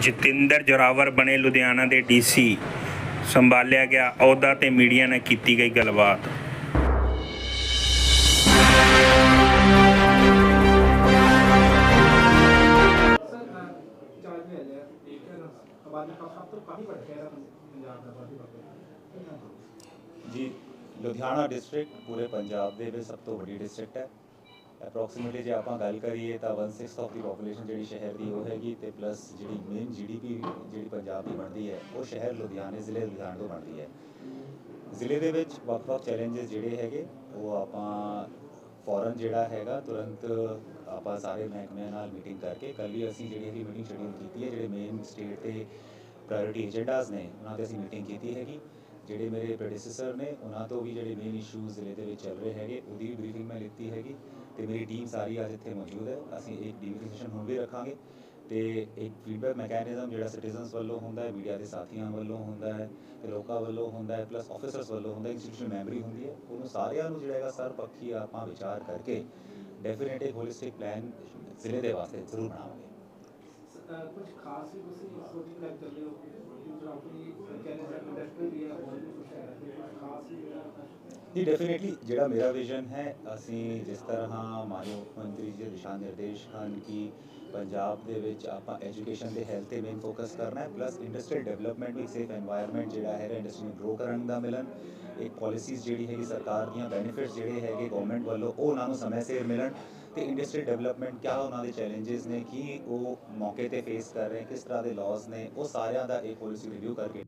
ਜਤਿੰਦਰ ਜੋਰਾਵਰ ਬਣੇ ਲੁਧਿਆਣਾ ਦੇ ਡੀਸੀ ਸੰਭਾਲਿਆ ਗਿਆ। ਅਹੁਦਾ ਤੇ ਮੀਡੀਆ ਨਾਲ ਕੀਤੀ ਗਈ ਗੱਲਬਾਤ। ਲੁਧਿਆਣਾ ਡਿਸਟ੍ਰਿਕਟ, ਪੂਰੇ ਪੰਜਾਬ ਦੇ ਵਿੱਚ ਸਭ ਤੋਂ ਵੱਡੀ ਡਿਸਟ੍ਰਿਕਟ ਹੈ। ਅਪਰੋਕਸੀਮੇਟਲੀ ਜੇ ਆਪਾਂ ਗੱਲ ਕਰੀਏ ਤਾਂ 1/6 ਆਫ ਦੀ ਪੋਪੂਲੇਸ਼ਨ ਜਿਹੜੀ ਸ਼ਹਿਰ ਦੀ ਉਹ ਹੈਗੀ ਤੇ ਪਲੱਸ ਜਿਹੜੀ ਮੇਨ ਜੀਡੀਪੀ ਜਿਹੜੀ ਪੰਜਾਬ ਦੀ ਬਣਦੀ ਹੈ, ਉਹ ਸ਼ਹਿਰ ਲੁਧਿਆਣੇ, ਜ਼ਿਲ੍ਹੇ ਲੁਧਿਆਣੇ ਤੋਂ ਬਣਦੀ ਹੈ। ਜ਼ਿਲ੍ਹੇ ਦੇ ਵਿੱਚ ਵੱਖ-ਵੱਖ ਚੈਲੰਜਸ ਜਿਹੜੇ ਹੈਗੇ, ਉਹ ਆਪਾਂ ਫੌਰਨ ਜਿਹੜਾ ਹੈਗਾ, ਤੁਰੰਤ ਆਪਾਂ ਸਾਰੇ ਮਹਿਕਮਿਆਂ ਨਾਲ ਮੀਟਿੰਗ ਕਰਕੇ ਕੱਲ੍ਹ ਵੀ ਅਸੀਂ ਜਿਹੜੀ ਇਹਦੀ ਮੀਟਿੰਗ ਸ਼ਡਿਊਲ ਕੀਤੀ ਹੈ, ਜਿਹੜੇ ਮੇਨ ਸਟੇਟ ਤੇ ਪ੍ਰਾਇੋਰਟੀ ਏਜੰਡਾਸ ਨੇ, ਉਹਨਾਂ ਤੇ ਅਸੀਂ ਮੀਟਿੰਗ ਕੀਤੀ ਹੈਗੀ। ਜਿਹੜੇ ਮੇਰੇ ਪ੍ਰੈਡੀਸੈਸਰ ਨੇ, ਉਹਨਾਂ ਤੋਂ ਵੀ ਜਿਹੜੇ ਮੇਨ ਇਸ਼ੂਜ਼ ਜ਼ਿਲ੍ਹੇ ਦੇ ਵਿੱਚ ਚੱਲ ਰਹੇ ਹੈਗੇ, ਉਹਦੀ ਵੀ ਬਰੀਫਿੰਗ ਮੈਂ ਲਿੱਤੀ ਹੈਗੀ ਤੇ ਮੇਰੀ ਟੀਮ ਸਾਰੀ ਅੱਜ ਇੱਥੇ ਮੌਜੂਦ ਹੈ। ਅਸੀਂ ਇੱਕ ਡੀਬੀਟੀ ਸੈਸ਼ਨ ਹੁਣ ਵੀ ਰੱਖਾਂਗੇ ਤੇ ਇੱਕ ਫੀਡਬੈਕ ਮੈਕੈਨਿਜ਼ਮ ਜਿਹੜਾ ਸਿਟੀਜ਼ਨਸ ਵੱਲੋਂ ਹੁੰਦਾ ਹੈ ਮੀਡੀਆ ਦੇ ਸਾਥੀਆਂ ਵੱਲੋਂ ਹੁੰਦਾ ਹੈ ਤੇ ਲੋਕਾਂ ਵੱਲੋਂ ਹੁੰਦਾ ਹੈ ਪਲੱਸ ਆਫੀਸਰਸ ਵੱਲੋਂ ਹੁੰਦਾ ਹੈ ਇੰਸਟੀਟਿਊਸ਼ਨਲ ਮੈਮਰੀ ਹੁੰਦੀ ਹੈ। ਉਹਨੂੰ ਸਾਰਿਆਂ ਨੂੰ ਜਿਹੜਾ ਹੈਗਾ ਸਰ ਪੱਖੀ ਆਪਾਂ ਵਿਚਾਰ ਕਰਕੇ ਡੈਫੀਨੇਟ ਇੱਕ ਹੋਲਿਸਟਿਕ ਪਲਾਨ ਜ਼ਿਲ੍ਹੇ ਦੇ ਵਾਸਤੇ ਜ਼ਰੂਰ ਬਣਾਵਾਂਗੇ। ਕੁਝ ਖਾਸ ਵੀ ਤੁਸੀਂ ਸੋਚਿੰਗ ਲੱਗ ਚੱਲੇ ਹੋ ਜੋ ਆਪਣੀ ਕਹਿੰਦੇ ਇੰਡਸਟਰੀ ਵੀ ਹੈ ਹੋਰ ਵੀ ਕੁਝ ਹੈ ਕੁਝ ਖਾਸ ਵੀ ਜਿਹੜਾ ਜੀ ਡੈਫੀਨਿਟਲੀ ਜਿਹੜਾ ਮੇਰਾ ਵਿਜ਼ਨ ਹੈ, ਅਸੀਂ ਜਿਸ ਤਰ੍ਹਾਂ ਮਾਨਯੋਗ ਮੁੱਖ ਮੰਤਰੀ ਜੀ ਦੇ ਦਿਸ਼ਾ ਨਿਰਦੇਸ਼ ਹਨ ਕਿ ਪੰਜਾਬ ਦੇ ਵਿੱਚ ਆਪਾਂ ਐਜੂਕੇਸ਼ਨ ਦੇ ਹੈਲਥ ਤੇ ਮੇਨ ਫੋਕਸ ਕਰਨਾ ਹੈ ਪਲੱਸ ਇੰਡਸਟਰੀਅਲ ਡਿਵੈਲਪਮੈਂਟ ਵੀ ਸੇਫ এনवायरमेंट ਜਿਹੜਾ ਹੈ ਇੰਡਸਟਰੀ ਨੂੰ ਗਰੋ ਕਰਨ ਦਾ ਮਿਲਣ। ਇੱਕ ਪਾਲਿਸੀਜ਼ ਜਿਹੜੀ ਹੈਗੀ ਸਰਕਾਰ ਦੀਆਂ ਬੈਨੀਫਿਟਸ ਜਿਹੜੇ ਹੈਗੇ ਗਵਰਨਮੈਂਟ ਵੱਲੋਂ, ਉਹ ਉਹਨਾਂ ਨੂੰ ਸਮੇਂ ਸਿਰ ਮਿਲਣ। ਤੇ ਇੰਡਸਟਰੀ ਡਿਵੈਲਪਮੈਂਟ ਕਿਆ ਉਹਨਾਂ ਦੇ ਚੈਲੰਜਸ ਨੇ, ਕੀ ਉਹ ਮੌਕੇ ਤੇ ਫੇਸ ਕਰ ਰਹੇ, ਕਿਸ ਤਰ੍ਹਾਂ ਦੇ ਲਾਜ਼ ਨੇ, ਉਹ ਸਾਰਿਆਂ ਦਾ ਇੱਕ ਪਾਲਿਸੀ ਰਿਵਿਊ ਕਰਕੇ